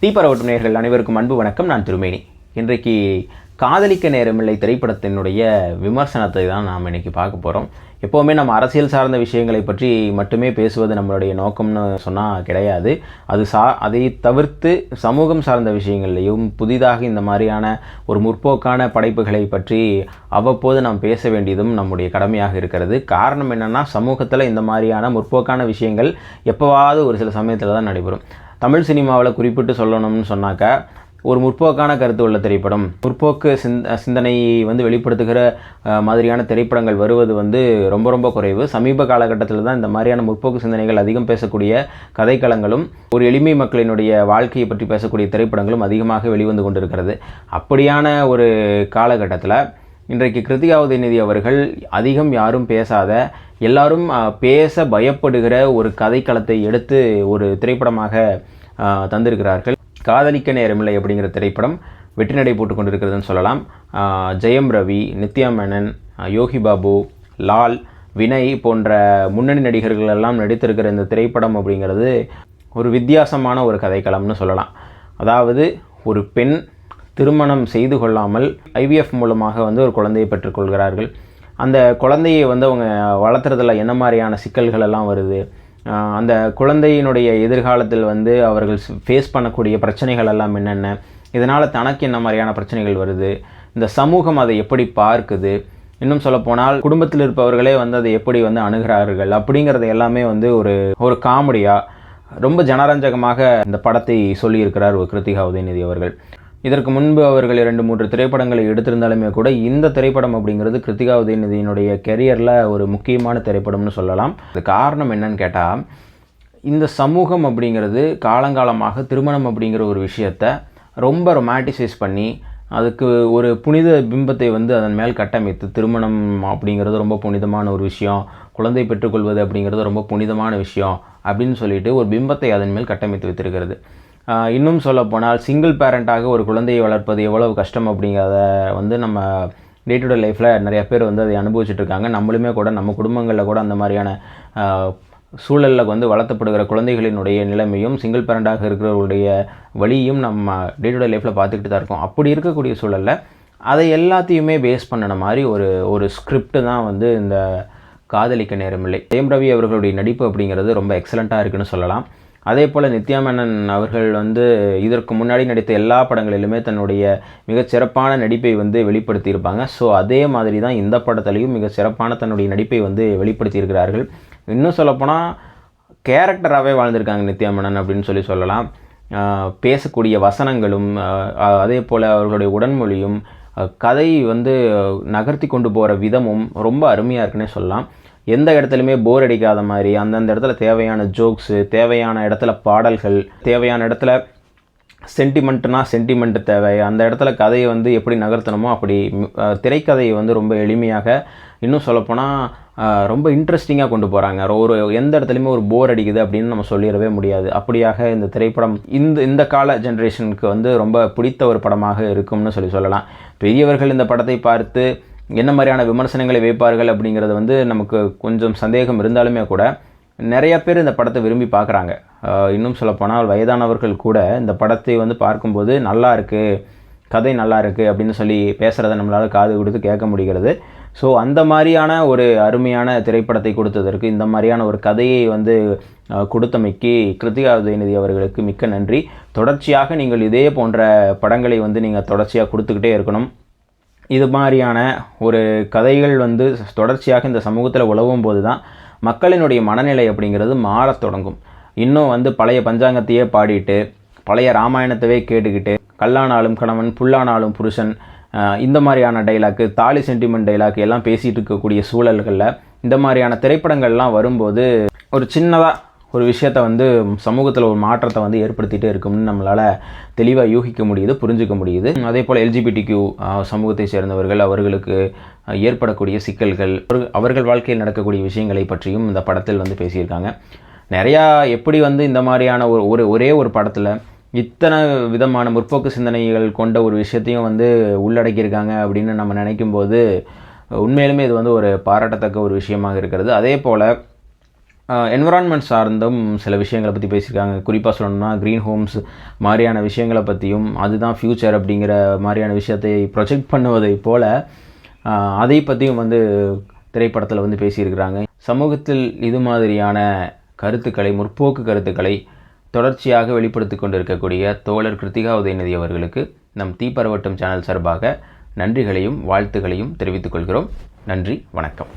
தீபரவட்டும் நேயர்கள் அனைவருக்கும் அன்பு வணக்கம். நான் திருமேனி. இன்றைக்கு காதலிக்க நேரமில்லை திரைப்படத்தினுடைய விமர்சனத்தை தான் நாம் இன்னைக்கு பார்க்க போகிறோம் எப்போவுமே நம்ம அரசியல் சார்ந்த விஷயங்களை பற்றி மட்டுமே பேசுவது நம்மளுடைய நோக்கம்னு சொன்னால் கிடையாது. அது சா அதை தவிர்த்து சமூகம் சார்ந்த விஷயங்கள்லையும் புதிதாக இந்த மாதிரியான ஒரு முற்போக்கான படைப்புகளை பற்றி அவ்வப்போது நாம் பேச வேண்டியதும் நம்முடைய கடமையாக இருக்கிறது. காரணம் என்னென்னா சமூகத்தில் இந்த மாதிரியான முற்போக்கான விஷயங்கள் எப்போவாவது ஒரு சில சமயத்தில் தான் நடைபெறும். தமிழ் சினிமாவில் குறிப்பிட்டு சொல்லணும்னு சொன்னாக்கா ஒரு முற்போக்கான கருத்து உள்ள திரைப்படம். முற்போக்கு சிந்த சிந்தனையை வந்து வெளிப்படுத்துகிற மாதிரியான திரைப்படங்கள் வருவது வந்து ரொம்ப ரொம்ப குறைவு. சமீப காலகட்டத்தில் தான் இந்த மாதிரியான முற்போக்கு சிந்தனைகள் அதிகம் பேசக்கூடிய கதைக்களங்களும் ஒரு எளிமை மக்களினுடைய வாழ்க்கையை பற்றி பேசக்கூடிய திரைப்படங்களும் அதிகமாக வெளிவந்து கொண்டிருக்கிறது. அப்படியான ஒரு காலகட்டத்தில் இன்றைக்கு கிருத்திகா உதயநிதி அவர்கள் அதிகம் யாரும் பேசாத எல்லாரும் பேச பயப்படுகிற ஒரு கதைக்களத்தை எடுத்து ஒரு திரைப்படமாக தந்திருக்கிறார்கள். காதலிக்க நேரமில்லை அப்படிங்கிற திரைப்படம் வெற்றி நடை போட்டு கொண்டிருக்கிறதுன்னு சொல்லலாம் ஜெயம் ரவி நித்யா மேனன் யோகி பாபு லால் வினய் போன்ற முன்னணி நடிகர்கள் எல்லாம் நடித்திருக்கிற இந்த திரைப்படம் அப்படிங்கிறது ஒரு வித்தியாசமான ஒரு கதைக்களம்னு சொல்லலாம். அதாவது ஒரு பெண் திருமணம் செய்து கொள்ளாமல் ஐவிஎஃப் மூலமாக வந்து ஒரு குழந்தையை பெற்றுக்கொள்கிறார்கள். அந்த குழந்தையை வந்து அவங்க வளர்த்துறதுல என்ன மாதிரியான சிக்கல்கள் எல்லாம் வருது? அந்த குழந்தையினுடைய எதிர்காலத்தில் வந்து அவர்கள் ஃபேஸ் பண்ணக்கூடிய பிரச்சனைகள் எல்லாம் என்னென்ன? இதனால் தனக்கு என்ன மாதிரியான பிரச்சனைகள் வருது? இந்த சமூகம் அதை எப்படி பார்க்குது? இன்னும் சொல்லப்போனால் குடும்பத்தில் இருப்பவர்களே வந்து அதை எப்படி வந்து அணுகிறார்கள்? அப்படிங்கிறது எல்லாமே வந்து ஒரு ஒரு காமெடியாக ரொம்ப ஜனரஞ்சகமாக இந்த படத்தை சொல்லியிருக்கிறார் ஒரு கிருத்திகா உதயநிதி அவர்கள். இதற்கு முன்பு அவர்கள் இரண்டு மூன்று திரைப்படங்களை எடுத்திருந்தாலுமே கூட இந்த திரைப்படம் அப்படிங்கிறது கிருத்திகா உதயநிதியினுடைய கெரியரில் ஒரு முக்கியமான திரைப்படம்னு சொல்லலாம். அது காரணம் என்னன்னு கேட்டால் இந்த சமூகம் அப்படிங்கிறது காலங்காலமாக திருமணம் அப்படிங்கிற ஒரு விஷயத்தை ரொம்ப ரொமாட்டிசைஸ் பண்ணி அதுக்கு ஒரு புனித பிம்பத்தை வந்து அதன் மேல் கட்டமைத்து திருமணம் அப்படிங்கிறது ரொம்ப புனிதமான ஒரு விஷயம் குழந்தை பெற்றுக்கொள்வது அப்படிங்கிறது ரொம்ப புனிதமான விஷயம் அப்படின்னு சொல்லிட்டு ஒரு பிம்பத்தை அதன் மேல் கட்டமைத்து வைத்திருக்கிறது. இன்னும் இன்னும் சொல்லப்போனால் சிங்கிள் பேரண்ட்டாக ஒரு குழந்தையை வளர்ப்பது எவ்வளவு கஷ்டம் அப்படிங்கிறத வந்து நம்ம டே டு டே லைஃப்பில் நிறைய பேர் வந்து அதை அனுபவிச்சுட்ருக்காங்க நம்மளுமே கூட நம்ம குடும்பங்களில் கூட அந்த மாதிரியான சூழலில் வந்து வளர்த்தப்படுகிற குழந்தைகளினுடைய நிலைமையும் சிங்கிள் பேரண்டாக இருக்கிறவருடைய வழியும் நம்ம டே டு டே லைஃப்பில் பார்த்துக்கிட்டு தான் இருக்கோம். அப்படி இருக்கக்கூடிய சூழலில் அதை எல்லாத்தையுமே பேஸ் பண்ணின மாதிரி ஒரு ஒரு ஸ்கிரிப்ட் தான் வந்து இந்த காதலிக்க நேரமில்லை ஜெயம் ரவி அவர்களுடைய நடிப்பு அப்படிங்கிறது ரொம்ப எக்ஸலண்ட்டாக இருக்குன்னு சொல்லலாம். அதே போல் நித்யா மேனன் அவர்கள் வந்து இதற்கு முன்னாடி நடித்த எல்லா படங்களிலுமே தன்னுடைய மிகச் சிறப்பான நடிப்பை வந்து வெளிப்படுத்தியிருப்பாங்க. ஸோ அதே மாதிரி தான் இந்த படத்துலையும் மிக சிறப்பான தன்னுடைய நடிப்பை வந்து வெளிப்படுத்தியிருக்கிறார்கள். இன்னும் சொல்லப்போனால் கேரக்டராகவே வாழ்ந்திருக்காங்க நித்யா மேனன் அப்படின்னு சொல்லி சொல்லலாம். பேசக்கூடிய வசனங்களும் அதே போல் அவர்களுடைய உடன்மொழியும் கதை வந்து நகர்த்தி கொண்டு போகிற விதமும் ரொம்ப அருமையாக இருக்குன்னே சொல்லலாம். எந்த இடத்துலையுமே போர் அடிக்காத மாதிரி அந்தந்த இடத்துல தேவையான ஜோக்ஸு தேவையான இடத்துல பாடல்கள் தேவையான இடத்துல சென்டிமெண்ட்னா சென்டிமெண்ட் தேவை. அந்த இடத்துல கதையை வந்து எப்படி நகர்த்தணுமோ அப்படி திரைக்கதையை வந்து ரொம்ப எளிமையாக இன்னும் சொல்லப்போனால் ரொம்ப இன்ட்ரெஸ்டிங்காக கொண்டு போகிறாங்க ஒரு எந்த இடத்துலையுமே ஒரு போர் அடிக்குது அப்படின்னு நம்ம சொல்லிடவே முடியாது. அப்படியாக இந்த திரைப்படம் இந்த இந்த கால ஜென்ரேஷனுக்கு வந்து ரொம்ப பிடித்த ஒரு படமாக இருக்கும்னு சொல்லி சொல்லலாம். பெரியவர்கள் இந்த படத்தை பார்த்து என்ன மாதிரியான விமர்சனங்களை வைப்பார்கள் அப்படிங்கிறது வந்து நமக்கு கொஞ்சம் சந்தேகம் இருந்தாலுமே கூட நிறைய பேர் இந்த படத்தை விரும்பி பார்க்குறாங்க. இன்னும் சொல்லப்போனால் வயதானவர்கள் கூட இந்த படத்தை வந்து பார்க்கும்போது நல்லா இருக்குது கதை நல்லா இருக்குது அப்படின்னு சொல்லி பேசுகிறத நம்மளால் காது கொடுத்து கேட்க முடிகிறது. ஸோ அந்த மாதிரியான ஒரு அருமையான திரைப்படத்தை கொடுத்ததற்கு இந்த மாதிரியான ஒரு கதையை வந்து கொடுத்தமைக்கு கிருத்திகா உதயநிதி அவர்களுக்கு மிக்க நன்றி. தொடர்ச்சியாக நீங்கள் இதே போன்ற படங்களை வந்து நீங்கள் தொடர்ச்சியாக கொடுத்துக்கிட்டே இருக்கணும். இது மாதிரியான ஒரு கதைகள் வந்து தொடர்ச்சியாக இந்த சமூகத்தில் உழவும் போது தான் மக்களினுடைய மனநிலை அப்படிங்கிறது மாறத் தொடங்கும். இன்னும் வந்து பழைய பஞ்சாங்கத்தையே பாடிட்டு பழைய ராமாயணத்தவே கேட்டுக்கிட்டு கல்லானாலும் கணவன் புல்லானாலும் புருஷன் இந்த மாதிரியான டைலாக்கு தாலி சென்டிமெண்ட் டைலாக் எல்லாம் பேசிகிட்டு இருக்கக்கூடிய சூழல்களில் இந்த மாதிரியான திரைப்படங்கள்லாம் வரும்போது ஒரு சின்னதாக ஒரு விஷயத்தை வந்து சமூகத்தில் ஒரு மாற்றத்தை வந்து ஏற்படுத்திகிட்டே இருக்கும்னு நம்மளால் தெளிவாக யூகிக்க முடியுது புரிஞ்சுக்க முடியுது. அதே போல் எல்ஜிபிடி கியூ சமூகத்தை சேர்ந்தவர்கள் அவர்களுக்கு ஏற்படக்கூடிய சிக்கல்கள் அவர்கள்- அவர்கள் வாழ்க்கையில் நடக்கக்கூடிய விஷயங்களை பற்றியும் இந்த படத்தில் வந்து பேசியிருக்காங்க. நிறையா எப்படி வந்து இந்த மாதிரியான ஒரு ஒரு ஒரே ஒரு படத்தில் இத்தனை விதமான முற்போக்கு சிந்தனைகள் கொண்ட ஒரு விஷயத்தையும் வந்து உள்ளடக்கியிருக்காங்க அப்படின்னு நம்ம நினைக்கும்போது உண்மையிலுமே இது வந்து ஒரு பாராட்டத்தக்க ஒரு விஷயமாக இருக்கிறது. அதே போல் என்விரான்மெண்ட் சார்ந்தும் சில விஷயங்களை பற்றி பேசியிருக்காங்க. குறிப்பாக சொல்லணும்னா க்ரீன் ஹோம்ஸ் மாதிரியான விஷயங்களை பற்றியும் அதுதான் ஃப்யூச்சர் அப்படிங்கிற மாதிரியான விஷயத்தை ப்ரொஜெக்ட் பண்ணுவதை போல் அதை பற்றியும் வந்து திரைப்படத்தில் வந்து பேசியிருக்கிறாங்க. சமூகத்தில் இது மாதிரியான கருத்துக்களை முற்போக்கு கருத்துக்களை தொடர்ச்சியாக வெளிப்படுத்தி கொண்டிருக்கக்கூடிய தோழர் கிருத்திகா உதயநிதி அவர்களுக்கு நம் தீப்பரவட்டம் சேனல் சார்பாக நன்றிகளையும் வாழ்த்துகளையும் தெரிவித்துக் கொள்கிறோம். நன்றி வணக்கம்.